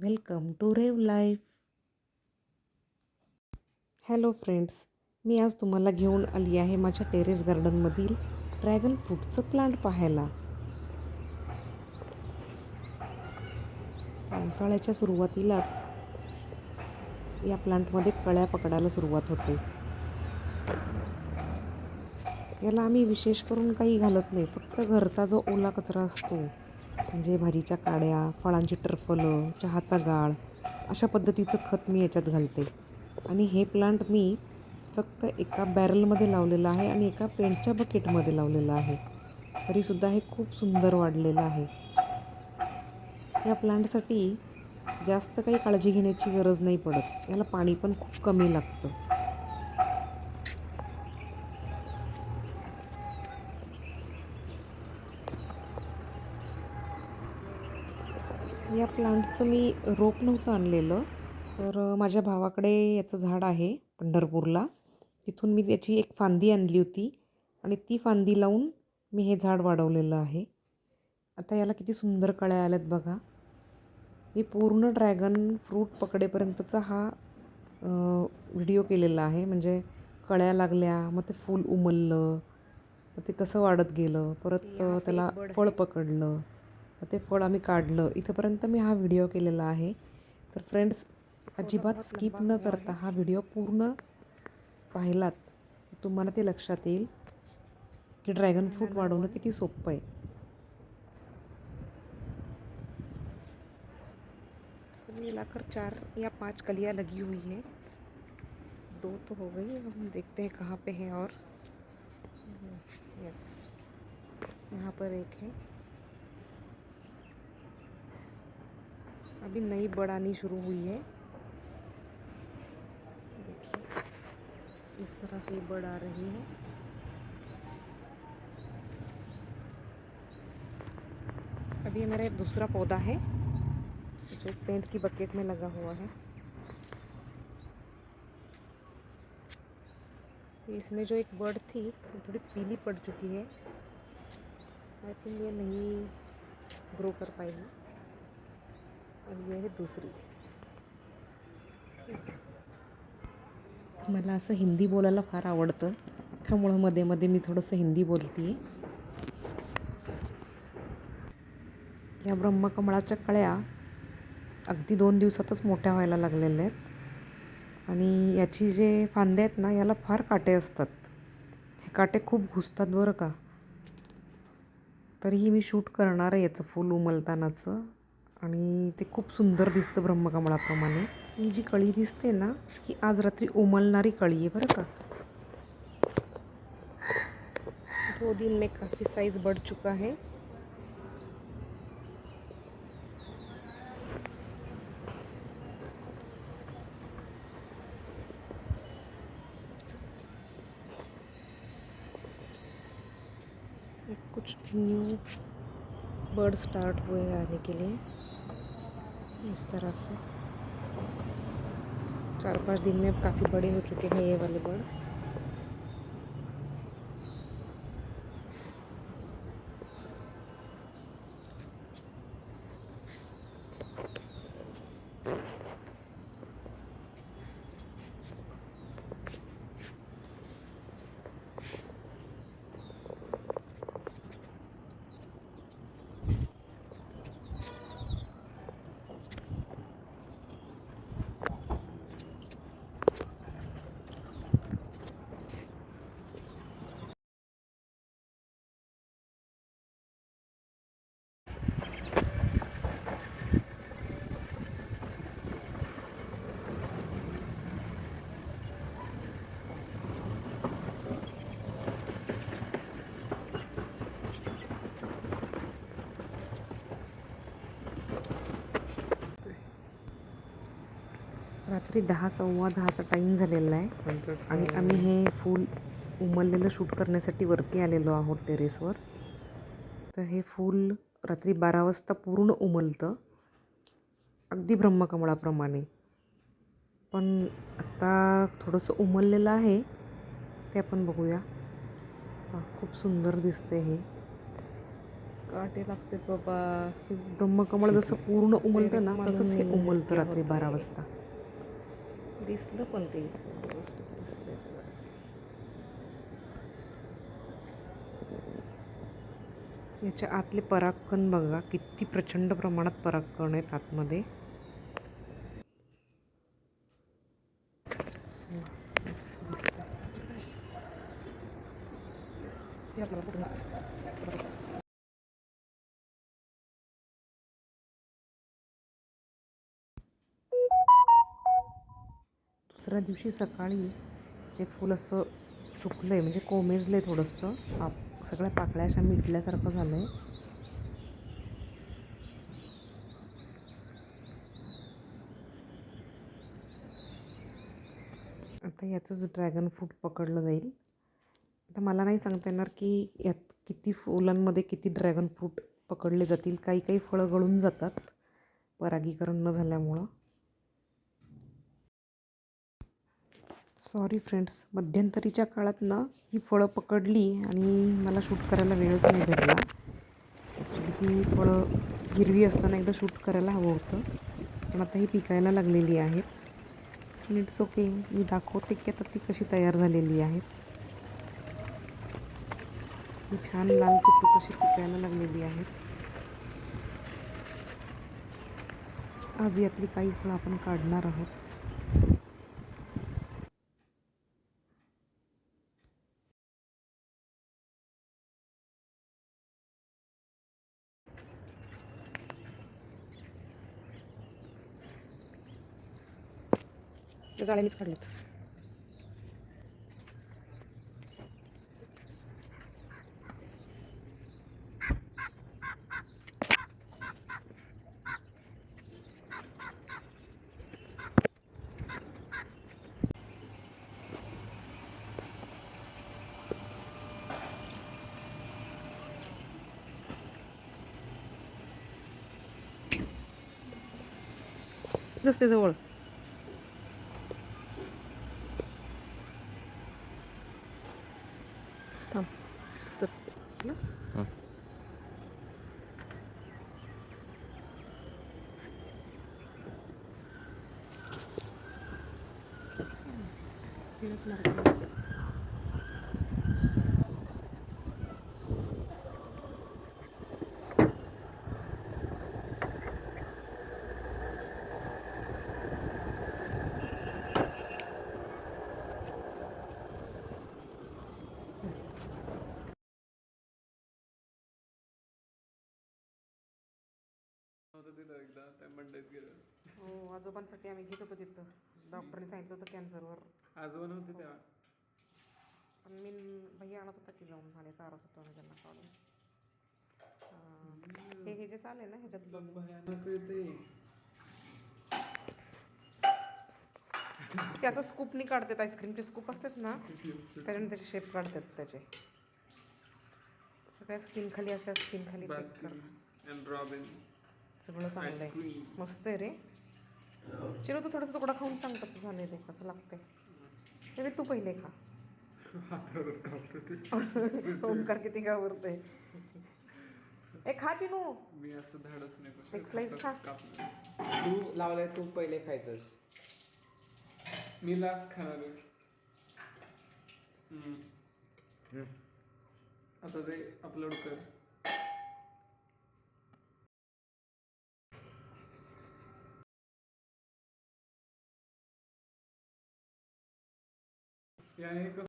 Welcome to Rev Life. Hello friends मी आज तुम्हाला घेऊन आली आहे माझ्या टेरेस गार्डनमधील ड्रॅगन फ्रूटचं प्लांट पाहायला. पावसाळ्याच्या सुरुवातीलाच या प्लांटमध्ये कळ्या पकडायला सुरुवात होते. याला आम्ही विशेष करून काही घालत नाही फक्त घरचा जो ओला कचरा असतो म्हणजे भाजीच्या काड्या फळांची टरफलं चहाचा गाळ अशा पद्धतीचं खत मी याच्यात घालते. आणि हे प्लांट मी फक्त एका बॅरलमध्ये लावलेलं आहे आणि एका पेंटच्या बकेटमध्ये लावलेलं आहे. तरीसुद्धा हे खूप सुंदर वाढलेलं आहे. या प्लांटसाठी जास्त काही काळजी घेण्याची गरज नाही पडत. याला पाणी पण खूप कमी लागतं. या प्लांटचं मी रोप नव्हतं आणलेलं. तर माझ्या भावाकडे याचं झाड आहे पंढरपूरला. तिथून मी त्याची एक फांदी आणली होती आणि ती फांदी लावून मी हे झाड वाढवलेलं आहे. आता याला किती सुंदर कळ्या आल्यात बघा. मी पूर्ण ड्रॅगन फ्रूट पकडेपर्यंतचा हा व्हिडिओ केलेला आहे. म्हणजे कळ्या लागल्या मग ते फूल उमललं मग ते कसं वाढत गेलं परत त्याला फळ पकडलं. ते फळ आम्ही काढलं. इथंपर्यंत मी हा व्हिडिओ केलेला आहे. तर फ्रेंड्स अजिबात स्किप न करता हा व्हिडिओ पूर्ण पाहिलात तुम्हाला ते लक्षात येईल की ड्रॅगन फ्रूट वाढवणं किती सोपं आहे. मिलाकर चार या पांच कलियां लगी हुई है. दो तो हो गई अब हम देखते हैं कहाँ पे है और। यस यहाँ पर एक है। अभी नई बड़ आनी शुरू हुई है। इस तरह से बड़ आ रही है। अभी मेरा दूसरा पौधा है, जो पेंट की बकेट में लगा हुआ है। इसमें जो एक बर्ड थी, वो थोड़ी पीली पड़ चुकी है। आई थिंक ये नहीं ग्रो कर पाएगी। और ये है दूसरी. मला असं हिंदी बोलायला फार आवडतं. त्यामुळं मध्ये मध्ये मी थोडंसं हिंदी बोलते. या ब्रह्मकमळाच्या कळ्या अगदी दोन दिवसातच मोठ्या व्हायला लागलेल्या आहेत. आणि याची जे फांदे आहेत ना याला फार काटे असतात. हे काटे खूप घुसतात बरं का. तरीही मी शूट करणार आहे याचं फूल उमलतानाचं. आणि ते खूप सुंदर दिसतं ब्रह्मकमळाप्रमाणे. ही जी कळी दिसते ना ही आज रात्री उमलणारी कळी आहे बरं का. दो दिन में काफ़ी साइज बढ़ चुका है. कुछ न्यू बर्ड स्टार्ट हुए हैं आने के लिए इस तरह से चार पाँच दिन में काफ़ी बड़े हो चुके हैं ये वाले बर्ड रात्री दहा सव्वा दहाचा टाईम झालेला आहे. आणि आम्ही हे फूल उमललेलं शूट करण्यासाठी वरती आलेलो आहोत टेरेसवर. तर हे फूल रात्री बारा वाजता पूर्ण उमलतं. अगदी ब्रह्मकमळाप्रमाणे. पण आत्ता थोडंसं उमललेलं आहे. ते आपण बघूया. हा खूप सुंदर दिसते हे. काटे लागते बाबा. हे ब्रह्मकमळ जसं पूर्ण उमलतं ना तसंच हे उमलतं रात्री बारा वाजता. दिसलं पण ते व्यवस्थित दिसलं सगळं. याच्या आतले परागकण बघा किती प्रचंड प्रमाणात परागकण आहेत आतमध्ये. मस्त. दुसऱ्या दिवशी सकाळी ते फूल असं सुकलं आहे म्हणजे कोमेजलं आहे थोडंसं. पाप सगळ्या पाकळ्या अशा मिटल्यासारखं झालं आहे आता याचंच ड्रॅगन फ्रूट पकडलं जाईल. आता मला नाही सांगता येणार की यात किती फुलांमध्ये किती ड्रॅगन फ्रूट पकडले जातील. काही काही फळं गळून जातात परागीकरण न झाल्यामुळं. सॉरी फ्रेंड्स मध्यंतरीच्या काळात ना ही फळं पकडली आणि मला शूट करायला वेळच नाही भेटला. ॲक्च्युली ती फळं हिरवी असताना एकदा शूट करायला हवं होतं. पण आता ही पिकायला लागलेली आहेत. इट्स ओके मी दाखवते की आता ती कशी तयार झालेली आहेत. ही छान लाल चुट्टू कशी पिकायला लागलेली आहेत. आज यातली काही फळं आपण काढणार आहोत. त्या जाळ्या मीच काढल्यात जसते जवळ. 다음. 진짜. 응. 빌려주면 안 तिलाच मार्ग. हो आजोबांसाठी आम्ही घेत होतो तिथं. डॉक्टरने सांगितलं होतं कॅन्सरवर आजोबा नव्हते तेव्हा? पण मी भैया आणत होता की जाऊन आणि चारत होतो आम्ही त्यांना काढून. हा. हे हे जे चालेल ना ह्याच्यात. बघ भयानक येते ते. असं स्कूपनी काढतात आईस्क्रीमचे स्कूप असतात ना त्याच्याने त्याचे शेप काढतात त्याचे. सगळ्या स्किन खाली अशा स्किन खाली चेक कर. अँड रॉबिन सगळं चांगलं आहे. मस्त आहे रे. चिरू तू थोडंसं तुकडा खाऊन सांग कसं झालंय ते कसं लागतंय. बी तू पहिले खा. ओंकार किती घाबरतोय. ए खा चिनू. मी असं धाडच नाही. एक slice खा. तू लावलाय तू पहिले खायचंस. मी लास्ट खाणार. आता ते अपलोड कर. त्याने कसं